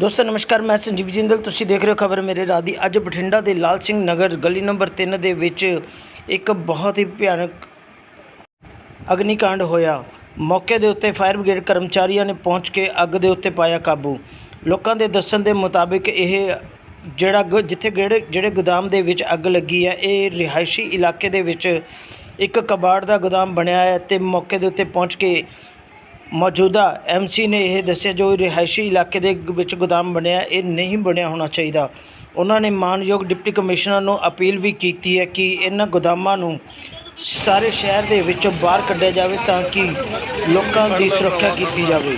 ਦੋਸਤੋ, ਨਮਸਕਾਰ, ਮੈਂ ਸੰਜੀਵ ਜਿੰਦਲ। ਤੁਸੀਂ ਦੇਖ ਰਹੇ ਹੋ ਖਬਰ ਮੇਰੇ ਰਾਹ ਦੀ। ਅੱਜ ਬਠਿੰਡਾ ਦੇ ਲਾਲ ਸਿੰਘ ਨਗਰ ਗਲੀ ਨੰਬਰ 3 ਦੇ ਵਿੱਚ ਇੱਕ ਬਹੁਤ ਹੀ ਭਿਆਨਕ ਅਗਨੀਕਾਂਡ ਹੋਇਆ। ਮੌਕੇ ਦੇ ਉੱਤੇ ਫਾਇਰ ਬ੍ਰਿਗੇਡ ਕਰਮਚਾਰੀਆਂ ਨੇ ਪਹੁੰਚ ਕੇ ਅੱਗ ਦੇ ਉੱਤੇ ਪਾਇਆ ਕਾਬੂ। ਲੋਕਾਂ ਦੇ ਦੱਸਣ ਦੇ ਮੁਤਾਬਿਕ ਇਹ ਜਿਹੜਾ ਜਿੱਥੇ ਜਿਹੜੇ ਜਿਹੜੇ ਗੋਦਾਮ ਦੇ ਵਿੱਚ ਅੱਗ ਲੱਗੀ ਹੈ, ਇਹ ਰਿਹਾਇਸ਼ੀ ਇਲਾਕੇ ਦੇ ਵਿੱਚ ਇੱਕ ਕਬਾੜ ਦਾ ਗੋਦਾਮ ਬਣਿਆ ਹੈ ਤੇ ਮੌਕੇ ਦੇ ਉੱਤੇ ਪਹੁੰਚ ਕੇ ਮੌਜੂਦਾ ਐਮਸੀ ਨੇ ਇਹ ਦੱਸਿਆ, ਜੋ ਰਿਹਾਇਸ਼ੀ ਇਲਾਕੇ ਦੇ ਵਿੱਚ ਗੋਦਾਮ ਬਣਿਆ, ਇਹ ਨਹੀਂ ਬਣਿਆ ਹੋਣਾ ਚਾਹੀਦਾ। ਉਹਨਾਂ ਨੇ ਮਾਨਯੋਗ ਡਿਪਟੀ ਕਮਿਸ਼ਨਰ ਨੂੰ ਅਪੀਲ ਵੀ ਕੀਤੀ ਹੈ ਕਿ ਇਹਨਾਂ ਗੋਦਾਮਾਂ ਨੂੰ ਸਾਰੇ ਸ਼ਹਿਰ ਦੇ ਵਿੱਚੋਂ ਬਾਹਰ ਕੱਢਿਆ ਜਾਵੇ ਤਾਂ ਕਿ ਲੋਕਾਂ ਦੀ ਸੁਰੱਖਿਆ ਕੀਤੀ ਜਾਵੇ।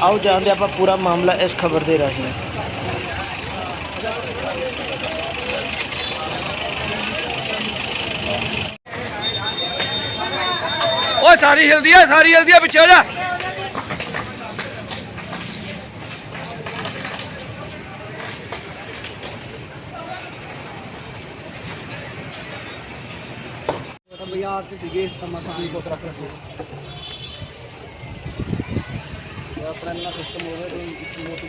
ਆਓ ਜਾਣਦੇ ਆਪਾਂ ਪੂਰਾ ਮਾਮਲਾ ਇਸ ਖਬਰ ਦੇ ਰਾਹੀਂ। ਓਏ ਸਾਰੀ ਹਿਲਦੀ ਆ ਸਾਰੀ ਹਿਲਦੀ ਆ ਪਿੱਛੇ ਹੋ ਜਾ ਬਾਜ਼ਾਰ ਚ ਸੀਗੇ ਇਸ ਤਰ੍ਹਾਂ ਸਾਡੀ ਕੋਸ ਰੱਖ ਰੱਖੋ ਇਹ ਆਪਣਾ ਇੰਨਾ ਸਿਸਟਮ ਹੋਵੇ ਤੇ ਇੱਕ ਮੋਟੀ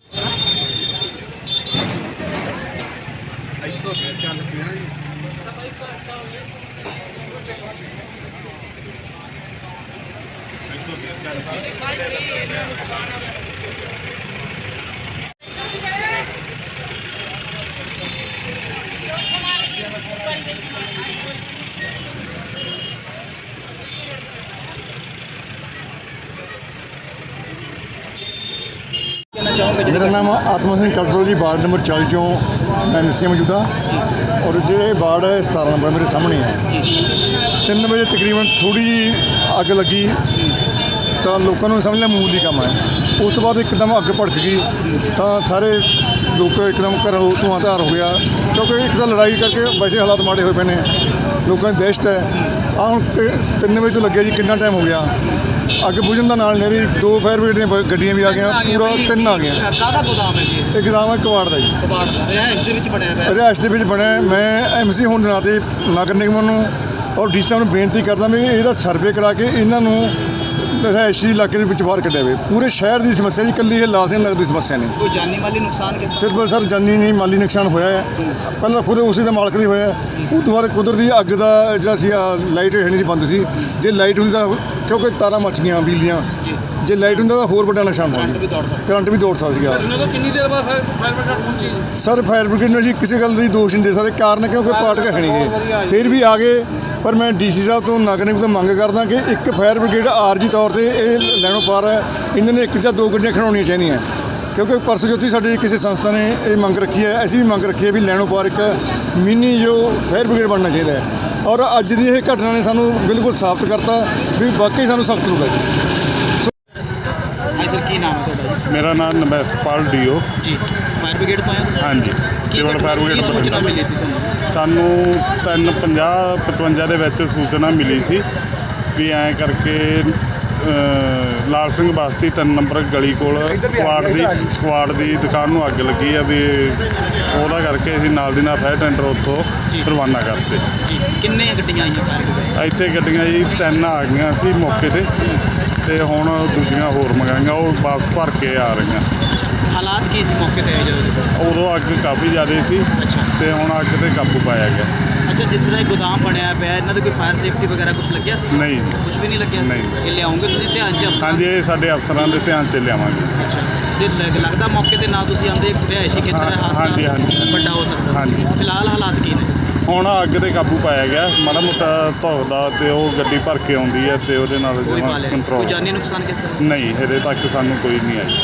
ਮੇਰਾ ਨਾਮ ਆਤਮਾ ਸਿੰਘ ਕਟਰੋ ਜੀ, ਵਾਰਡ ਨੰਬਰ 40 ਚੋਂ ਮੈਂ ਮਿਸਿਆ ਮੌਜੂਦਾ ਔਰ ਜਿਹੜੇ ਵਾਰਡ ਹੈ 17 ਨੰਬਰ ਮੇਰੇ ਸਾਹਮਣੇ ਹੈ। 3 ਵਜੇ ਤਕਰੀਬਨ ਥੋੜੀ ਜਿਹੀ ਅੱਗ ਲੱਗੀ। ਤਾਂ ਲੋਕਾਂ ਨੂੰ ਸਮਝ ਲਿਆ ਮਾਮੂਲੀ ਕੰਮ ਹੈ ਉਸ ਤੋਂ ਬਾਅਦ ਇੱਕਦਮ ਅੱਗ ਭੜਕ ਗਈ। ਤਾਂ ਸਾਰੇ ਲੋਕ ਇੱਕਦਮ ਘਰੋਂ ਧੂਆਂ ਧਾਰ ਹੋ ਗਿਆ। ਕਿਉਂਕਿ ਇੱਕ ਤਾਂ ਲੜਾਈ ਕਰਕੇ ਵੈਸੇ ਹਾਲਾਤ ਮਾੜੇ ਹੋਏ ਪਏ ਨੇ। ਲੋਕਾਂ ਦੀ ਦਹਿਸ਼ਤ ਹੈ। ਆਹ ਹੁਣ 3 ਵਜੇ ਤੋਂ ਲੱਗਿਆ ਜੀ ਕਿੰਨਾ ਟਾਈਮ ਹੋ ਗਿਆ? ਅੱਗ ਬੁਝਣ ਦਾ ਨਾਲ ਮੇਰੀ ਦੋ ਫਾਇਰ ਬ੍ਰਿਗੇਡ ਦੀਆਂ ਗੱਡੀਆਂ ਵੀ ਆ ਗਈਆਂ। ਪੂਰਾ ਤਿੰਨ ਆ ਗਈਆਂ। ਕਾਹਦਾ ਗੋਦਾਮ ਹੈ ਜੀ? ਇਹ? ਗੋਦਾਮ ਹੈ ਕਵਾੜ ਦਾ ਜੀ। ਕਬਾੜ ਦਾ। ਰਿਹਾਇਸ਼ ਦੇ ਵਿੱਚ ਬਣਿਆ ਹੋਇਆ ਰਿਹਾਇਸ਼ ਦੇ ਵਿੱਚ ਬਣਿਆ। ਮੈਂ ਐਮਸੀ ਹੋਣ ਦੇ ਨਾਤੇ ਨਗਰ ਨਿਗਮ ਨੂੰ ਔਰ ਡੀ ਸਾਹਿਬ ਨੂੰ ਬੇਨਤੀ ਕਰਦਾ ਵੀ ਇਹਦਾ ਸਰਵੇ ਕਰਾ ਕੇ ਇਹਨਾਂ ਨੂੰ ਰਿਹਾਇਸ਼ੀ ਇਲਾਕੇ ਦੇ ਵਿੱਚ ਬਾਹਰ ਕੱਢਿਆ ਜਾਵੇ ਪੂਰੇ ਸ਼ਹਿਰ ਦੀ ਸਮੱਸਿਆ ਜੀ ਇਕੱਲੀ ਇਹ ਲਾਲ ਸਿੰਘ ਨਗਰ ਦੀ ਸਮੱਸਿਆ ਨਹੀਂ। ਕੋਈ ਜਾਨੀ ਮਾਲੀ ਨੁਕਸਾਨ ਕਿਸੇ ਸਿਰਫ ਸਰ ਜਾਨੀ ਨਹੀਂ ਮਾਲੀ ਨੁਕਸਾਨ ਹੋਇਆ ਹੈ। ਪਹਿਲਾਂ ਖੁਦ ਉਸੇ ਦਾ ਮਾਲਕ ਦੀ ਹੋਇਆ। ਉਹ ਤੋਂ ਬਾਅਦ ਕੁਦਰਤੀ ਅੱਗ ਦਾ ਜਿਹੜਾ ਸੀ ਲਾਈਟ ਹੈ ਨਹੀਂ ਸੀ ਬੰਦ ਸੀ। ਜੇ ਲਾਈਟ ਹੁੰਦੀ ਤਾਂ ਕਿਉਂਕਿ ਤਾਰਾਂ ਮੱਚ ਗਈਆਂ ਬਿਜਲੀ ਦੀਆਂ ਜੇ ਲਾਈਟ ਹੁੰਦਾ ਤਾਂ ਹੋਰ ਵੱਡਾ ਨੁਕਸਾਨ ਵੀ ਸੀ ਕਰੰਟ ਵੀ ਦੌੜ ਸਕਦਾ ਸੀਗਾ। ਉਹਨਾਂ ਤੋਂ ਕਿੰਨੀ ਦੇਰ ਬਾਅਦ ਫਾਇਰ ਬ੍ਰਿਗੇਡ ਪਹੁੰਚੀ? ਸਰ ਫਾਇਰ ਬ੍ਰਿਗੇਡ ਨੂੰ ਜੀ ਕਿਸੇ ਗੱਲ ਦੀ ਦੋਸ਼ ਨਹੀਂ ਦੇ ਸਕਦੇ ਕਾਰਨ ਕਿਉਂਕਿ ਪਾਰਟ ਹੈ ਨਹੀਂ ਗੇ ਫਿਰ ਵੀ ਆ ਗਏ ਪਰ ਮੈਂ ਡੀਸੀ ਸਾਹਿਬ ਤੋਂ ਨਗਰ ਨਿਗਮ ਤੋਂ ਮੰਗ ਕਰਦਾ ਕਿ ਇੱਕ ਫਾਇਰ ਬ੍ਰਿਗੇਡ ਆਰਜੀ ਤੌਰ ਤੇ ਇਹ ਲੈਣੋਂ ਪਾਰ ਹੈ। ਇਹਨਾਂ ਨੇ ਇੱਕ ਜਾਂ ਦੋ ਗੱਡੀਆਂ ਖੜਾਉਣੀਆਂ ਚਾਹੀਦੀਆਂ। ਕਿਉਂਕਿ ਪਰਸੋਂ ਚੌਥੀ ਸਾਡੀ ਕਿਸੇ ਸੰਸਥਾ ਨੇ ਇਹ ਮੰਗ ਰੱਖੀ ਹੈ ਅਸੀਂ ਵੀ ਮੰਗ ਰੱਖੀ ਹੈ ਵੀ ਲੈਣੋਂ ਪਾਰ ਇੱਕ ਮਿੰਨੀ ਜੋ ਫਾਇਰ ਬ੍ਰਿਗੇਡ ਬਣਨਾ ਚਾਹੀਦਾ ਹੈ। ਔਰ ਅੱਜ ਦੀ ਇਹ ਘਟਨਾ ਨੇ ਸਾਨੂੰ ਬਿਲਕੁਲ ਸਾਬਤ ਕਰਤਾ ਵੀ ਵਾਕਈ ਸਾਨੂੰ ਸਖਤ ਲੋੜ ਹੈ ਜੀ ਹਾਂ ਸਰ ਕੀ ਨਾਮ ਹੈ ਤੁਹਾਡਾ ਮੇਰਾ ਨਾਮ ਨਮਸਤਪਾਲ ਡੀਓ। ਜੀ ਫਾਇਰ ਬ੍ਰਿਗੇਡ ਤੋਂ ਆਏ ਹੋ ਹਾਂਜੀ ਸਿਵਲ ਫਾਇਰ ਬ੍ਰਿਗੇਡ ਸੂਚਨਾ ਬਠਿੰਡਾ ਮਿਲੀ ਸੀ ਤੁਹਾਨੂੰ? ਸਾਨੂੰ 350 55 ਦੇ ਵਿੱਚ ਸੂਚਨਾ ਮਿਲੀ ਸੀ ਵੀ ਐਂ ਕਰਕੇ ਲਾਲ ਸਿੰਘ ਬਸਤੀ 3 ਨੰਬਰ ਗਲੀ ਕੋਲ ਕੁਆੜ ਦੀ ਕੁਆੜ ਦੀ ਦੁਕਾਨ ਨੂੰ ਅੱਗ ਲੱਗੀ ਆ ਵੀ ਉਹਦਾ ਕਰਕੇ ਅਸੀਂ ਨਾਲ ਦੀ ਨਾਲ ਫਾਇਰ ਟੈਂਡਰ ਉੱਥੋਂ ਰਵਾਨਾ ਕਰਤੇ। ਕਿੰਨੇ ਗੱਡੀਆਂ ਆਈਆਂ ਇੱਥੇ ਗੱਡੀਆਂ ਜੀ ਤਿੰਨ ਆ ਗਈਆਂ ਸੀ ਮੌਕੇ ਤੇ ਤੇ ਹੁਣ ਦੂਜੀਆਂ ਹੋਰ ਮੰਗਾਈਆਂ ਉਹ ਵਾਪਸ ਭਰ ਕੇ ਆ ਰਹੀਆਂ। ਹਾਲਾਤ ਕੀ ਸੀ ਮੌਕੇ ਤੇ ਜਦੋਂ? ਉਦੋਂ ਅੱਗ ਕਾਫੀ ਜ਼ਿਆਦਾ ਸੀ ਤੇ ਹੁਣ ਅੱਗ ਤੇ ਕਾਬੂ ਪਾਇਆ ਗਿਆ। ਅੱਛਾ ਜਿਸ ਤਰ੍ਹਾਂ ਇਹ ਗੋਦਾਮ ਬਣਿਆ ਪਿਆ ਇਹਨਾਂ ਦੇ ਕੋਈ ਫਾਇਰ ਸੇਫਟੀ ਵਗੈਰਾ ਕੁਝ ਲੱਗਿਆ ਸੀ? ਨਹੀਂ ਕੁਝ ਵੀ ਨਹੀਂ ਲੱਗਿਆ? ਨਹੀਂ। ਇਹ ਲਿਆਉਂਗੇ ਤੁਸੀਂ ਧਿਆਨ ਚ ਅਫਸਰਾਂ ਹਾਂਜੀ ਇਹ ਸਾਡੇ ਅਫਸਰਾਂ ਦੇ ਧਿਆਨ 'ਚ ਲਿਆਵਾਂਗੇ। ਅੱਛਾ ਤੇ ਲੱਗ- ਲੱਗਦਾ ਮੌਕੇ ਤੇ ਨਾ ਤੁਸੀਂ ਆਂਦੇ ਰਿਹਾਇਸ਼ੀ ਖੇਤਰ ਹੈ ਹਾਂ, ਹਾਦਸਾ ਹਾਂਜੀ, ਹਾਂਜੀ। ਵੱਡਾ ਹੋ ਸਕਦਾ। ਹਾਂਜੀ। ਫਿਲਹਾਲ ਹਾਲਾਤ ਕੀ ਨੇ? ਹੁਣ ਅੱਗ ਤੇ ਕਾਬੂ ਪਾਇਆ ਗਿਆ। ਮਾੜਾ ਮੋਟਾ ਧੁਖਦਾ ਤੇ ਉਹ ਗੱਡੀ ਭਰ ਕੇ ਆਉਂਦੀ ਹੈ ਤੇ ਉਹਦੇ ਨਾਲ ਕੋਈ ਕੰਟਰੋਲ ਕੋਈ ਜਾਨੀ ਨੁਕਸਾਨ ਕਿਸ ਤਰ੍ਹਾਂ? ਨਹੀਂ ਹਜੇ ਤੱਕ ਸਾਨੂੰ ਕੋਈ ਨਹੀਂ ਆਈ